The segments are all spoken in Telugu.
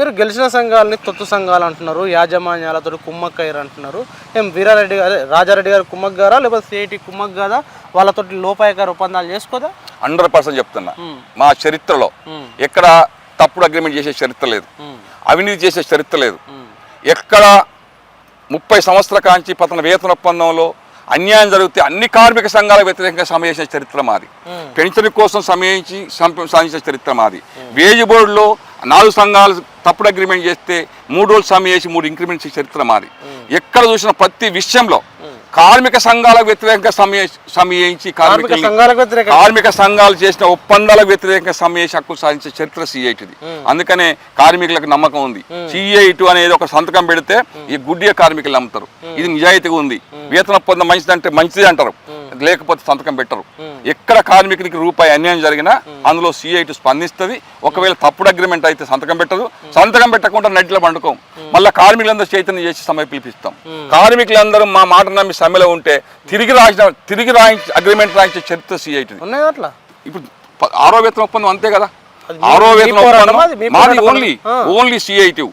మీరు గెలిచిన సంఘాలని తొత్తు సంఘాలు అంటున్నారు యాజమాన్యాలతో కుమ్మక్కయ్యారు అంటున్నారు. ఏం వీరారెడ్డి గారు రాజారెడ్డి గారు కుమ్మక్ గారా లేకపోతే సిఐటి కుమ్మక్ గారా వాళ్ళతో లోపాయకార ఒప్పందాలు చేసుకోదా? హండ్రెడ్ పర్సెంట్ చెప్తున్నా. మా చరిత్రలో ఎక్కడ తప్పుడు అగ్రిమెంట్ చేసే చరిత్ర లేదు. అవినీతి చేసే చరిత్ర లేదు. ఎక్కడ ముప్పై సంవత్సరాల కాంచి పతన వేతన ఒప్పందంలో అన్యాయం జరిగితే అన్ని కార్మిక సంఘాలకు వ్యతిరేకంగా సమయించిన చరిత్ర మాది. పెన్షన్ కోసం సమయించి సాధించిన చరిత్ర మాది. వేజ్ బోర్డులో నాలుగు సంఘాలు తప్పుడు అగ్రిమెంట్ చేస్తే మూడు రోజులు సమయం చేసి మూడు ఇంక్రిమెంట్స్ చరిత్ర మాది ఎక్కడ చూసిన ప్రతి విషయంలో కార్మిక సంఘాలకు వ్యతిరేకంగా సమయ సమయించి కార్మిక సంఘాలకు వ్యతిరేక కార్మిక సంఘాలు చేసిన ఒప్పందాలకు వ్యతిరేకంగా సమ్మె హక్కు సాధించే చరిత్ర సిఐటిది అందుకనే కార్మికులకు నమ్మకం ఉంది. సిఐటి అనేది ఒక సంతకం పెడితే ఈ గుడ్డియ కార్మికులు నమ్ముతారు. ఇది నిజాయితీగా ఉంది. వేతన ఒప్పందం మంచిదంటే మంచిది అంటారు. లేకపోతే సంతకం పెట్టరు. ఎక్కడ కార్మికునికి రూపాయి అన్యాయం జరిగినా అందులో సిఐటి స్పందిస్తుంది. ఒకవేళ తప్పుడు అగ్రిమెంట్ అయితే సంతకం పెట్టదు. సంతకం పెట్టకుండా నడిలో పండుకోం. మళ్ళీ కార్మికులందరూ చైతన్యం చేసి సమ్మె పిలిపిస్తాం. కార్మికులందరూ మా మాట నమ్మి సమ్మెలో ఉంటే తిరిగి రాసిన తిరిగి రాయించి అగ్రిమెంట్ రాయించే చరిత్ర అట్లా? ఇప్పుడు ఆరో వేతన ఒప్పందం అంతే కదా? ఆరో వేతన? ఒప్పందం? మాది? ఓన్లీ. Only CIT.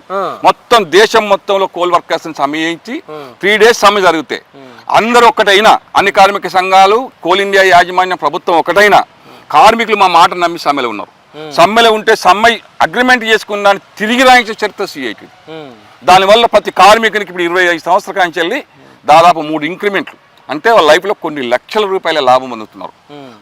మొత్తం దేశం మొత్తంలో కోల్ వర్కర్స్ సమయించి త్రీ డేస్ సమ్మె జరుగుతాయి అందరూ ఒకటైనా అన్ని కార్మిక సంఘాలు కోల్ ఇండియా యాజమాన్యం ప్రభుత్వం ఒకటైనా కార్మికులు మా మాట నమ్మి సమ్మెలో ఉన్నారు. సమ్మెలో ఉంటే సమ్మె అగ్రిమెంట్ చేసుకున్న దాన్ని తిరిగి రాయించే చరిత్ర సిఐటి. దానివల్ల ప్రతి కార్మికునికి ఇప్పుడు ఇరవై ఐదు సంవత్సరాల కాంచి వెళ్ళి దాదాపు మూడు ఇంక్రిమెంట్లు. అంటే వాళ్ళ లైఫ్లో కొన్ని లక్షల రూపాయల లాభం అందుతున్నారు.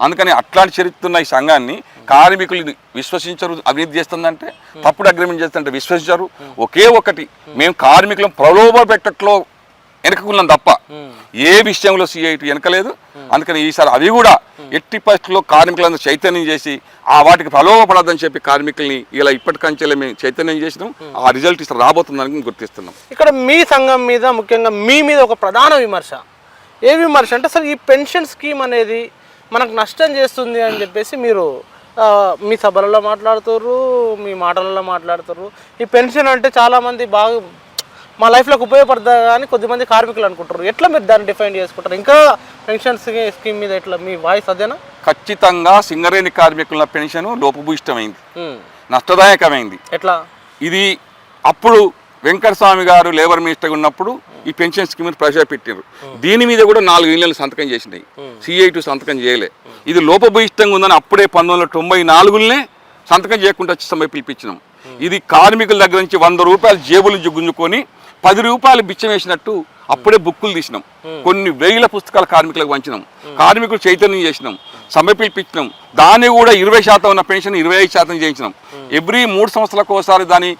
అందుకని అట్లాంటి చరిత్ర ఉన్న ఈ సంఘాన్ని కార్మికులు విశ్వసించరు అవినీతి చేస్తుందంటే తప్పుడు అగ్రిమెంట్ చేస్తుంటే విశ్వసించరు. ఒకే ఒకటి మేము. కార్మికులను ప్రలోభ పెట్టట్లో వెనకకున్నాం తప్ప. ఏ విషయంలో సిఐటి వెనకలేదు. అందుకని ఈసారి అవి కూడా ఎట్టి పరిస్థితుల్లో కార్మికులందరూ చైతన్యం చేసి ఆ వాటికి ప్రలోభపడద్దని చెప్పి కార్మికుల్ని ఇలా ఇప్పటికంచెలే మేము చైతన్యం చేసినాం. ఆ రిజల్ట్ ఇస్తారు రాబోతుందని గుర్తిస్తున్నాం. ఇక్కడ మీ సంఘం మీద ముఖ్యంగా మీ మీద ఒక ప్రధాన విమర్శ. ఏ విమర్శ? అంటే అసలు ఈ పెన్షన్ స్కీమ్ అనేది మనకు నష్టం చేస్తుంది అని చెప్పేసి మీరు మీ సభలలో మాట్లాడుతారు మీ మాటలలో మాట్లాడుతారు ఈ పెన్షన్ అంటే చాలామంది బాగా మా లైఫ్లోకి ఉపయోగపడదా అని కొద్దిమంది కార్మికులు అనుకుంటారు. ఎట్లా మీరు దాన్ని డిఫైన్ చేసుకుంటారు? ఇంకా పెన్షన్ స్కీమ్ మీద ఎట్లా? మీ వాయిస్ అదేనా? ఖచ్చితంగా సింగరేణి కార్మికుల పెన్షన్ లోపభూయిష్టమైంది. నష్టదాయకమైంది. ఎట్లా? ఇది అప్పుడు వెంకటస్వామి గారు లేబర్ మినిస్టర్గా ఉన్నప్పుడు ఈ పెన్షన్ స్కీమ్ ప్రవేశపెట్టారు దీని మీద కూడా నాలుగు ఇళ్ళు సంతకం చేసినాయి. సిఐ టూ సంతకం చేయలే. ఇది లోపభూయిష్టంగా ఉందని అప్పుడే పంతొమ్మిది వందల తొంభై నాలుగులనే సంతకం చేయకుండా వచ్చి సమ్మె పిలిపించినాం. ఇది కార్మికుల దగ్గర నుంచి వంద రూపాయలు జేబుల గుంజుకొని పది రూపాయలు బిచ్చం వేసినట్టు అప్పుడే బుక్కులు తీసినాం. కొన్ని వేల పుస్తకాలు కార్మికులకు పంచినాం. కార్మికులు చైతన్యం చేసినాం. సమ్మె పిలిపించినాం. దాన్ని కూడా ఇరవై శాతం ఉన్న పెన్షన్ ఇరవై ఐదు శాతం చేయించినాం. ఎవ్రీ మూడు సంవత్సరాలకు ఒకసారి దాన్ని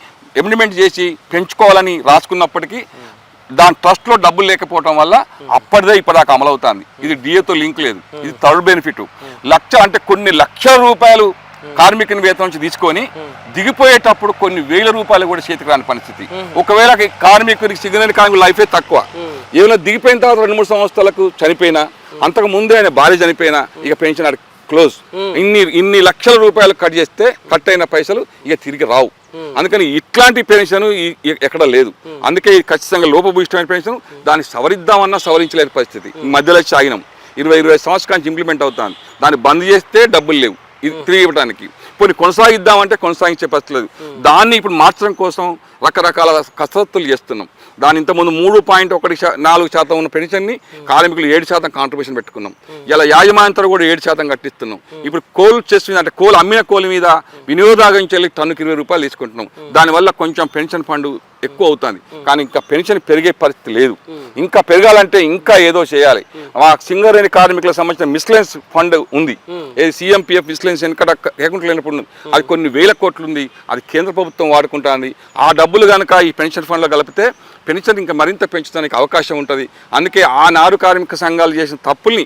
ఎమినిమెంట్ చేసి పెంచుకోవాలని రాసుకున్నప్పటికీ దాని ట్రస్ట్లో డబ్బులు లేకపోవడం వల్ల అప్పటిదే ఇప్పటిదాకా అమలవుతుంది. ఇది డిఏతో లింక్ లేదు. ఇది థర్డ్ బెనిఫిట్. లక్ష అంటే కొన్ని లక్షల రూపాయలు కార్మికుని వేతనం నుంచి తీసుకొని దిగిపోయేటప్పుడు కొన్ని వేల రూపాయలు కూడా చేతికి రాని పరిస్థితి. ఒకవేళ కార్మికుడికి కార్మికునికి సిగ్నల్ కార్మికుల లైఫే తక్కువ. ఏమైనా దిగిపోయిన తర్వాత రెండు మూడు సంవత్సరాలకు చనిపోయినా అంతకు ముందే ఆయన భార్య చనిపోయినా ఇక పెన్షన్ క్లోజ్. ఇన్ని ఇన్ని లక్షల రూపాయలు కట్ చేస్తే కట్ అయిన పైసలు ఇక తిరిగి రావు. అందుకని ఇట్లాంటి పెన్షన్ ఎక్కడ లేదు. అందుకే ఖచ్చితంగా లోపభూయిష్టమైన పెన్షన్ దాన్ని సవరిద్దామన్నా సవరించలేని పరిస్థితి. ఈ మధ్యలో సాగినాం. ఇరవై ఇరవై సంవత్సరానికి ఇంప్లిమెంట్ అవుతాను. దాన్ని బంద్ చేస్తే డబ్బులు లేవు. ఇది తిరిగి ఇవ్వడానికి కొన్ని కొనసాగిద్దామంటే కొనసాగించే పరిస్థితి లేదు. దాన్ని ఇప్పుడు మార్చడం కోసం రకరకాల కసరత్తులు చేస్తున్నాం. దాని ఇంతకుముందు మూడు పాయింట్ ఒకటి నాలుగు శాతం ఉన్న పెన్షన్ని కార్మికులు ఏడు శాతం కాంట్రిబ్యూషన్ పెట్టుకున్నాం. ఇలా యాజమాన్యంతో కూడా ఏడు శాతం కట్టిస్తున్నాం. ఇప్పుడు కోల్ చెస్ మీద అంటే కోల్ అమ్మిన కోల్ మీద వినియోగదాగం చెల్లి టన్నుకి ఇరవై రూపాయలు తీసుకుంటున్నాం. దానివల్ల కొంచెం పెన్షన్ ఫండ్ ఎక్కువ అవుతుంది. కానీ ఇంకా పెన్షన్ పెరిగే పరిస్థితి లేదు. ఇంకా పెరగాలంటే ఇంకా ఏదో చేయాలి. మా సింగరేణి కార్మికులకు సంబంధించిన మిస్లెన్స్ ఫండ్ ఉంది. ఏది సీఎంపీఎఫ్ మిస్లెన్స్ వెనకట లేకుండా లేనప్పుడు. అది కొన్ని వేల కోట్లు ఉంది. అది కేంద్ర ప్రభుత్వం వాడుకుంటుంది. ఆ డబ్బులు కనుక ఈ పెన్షన్ ఫండ్లో కలిపితే పెన్షన్ ఇంకా మరింత పెంచడానికి అవకాశం ఉంటుంది. అందుకే ఆ నారు కార్మిక సంఘాలు చేసిన తప్పుల్ని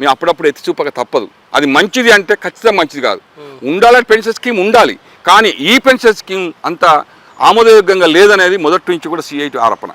మేము అప్పుడప్పుడు ఎత్తి చూపక తప్పదు. అది మంచిది అంటే ఖచ్చితంగా మంచిది కాదు. ఉండాలని పెన్షన్ స్కీమ్ ఉండాలి. కానీ ఈ పెన్షన్ స్కీమ్ అంత ఆమోదయోగ్యంగా లేదనేది మొదటి నుంచి కూడా సిఐటి ఆరోపణ.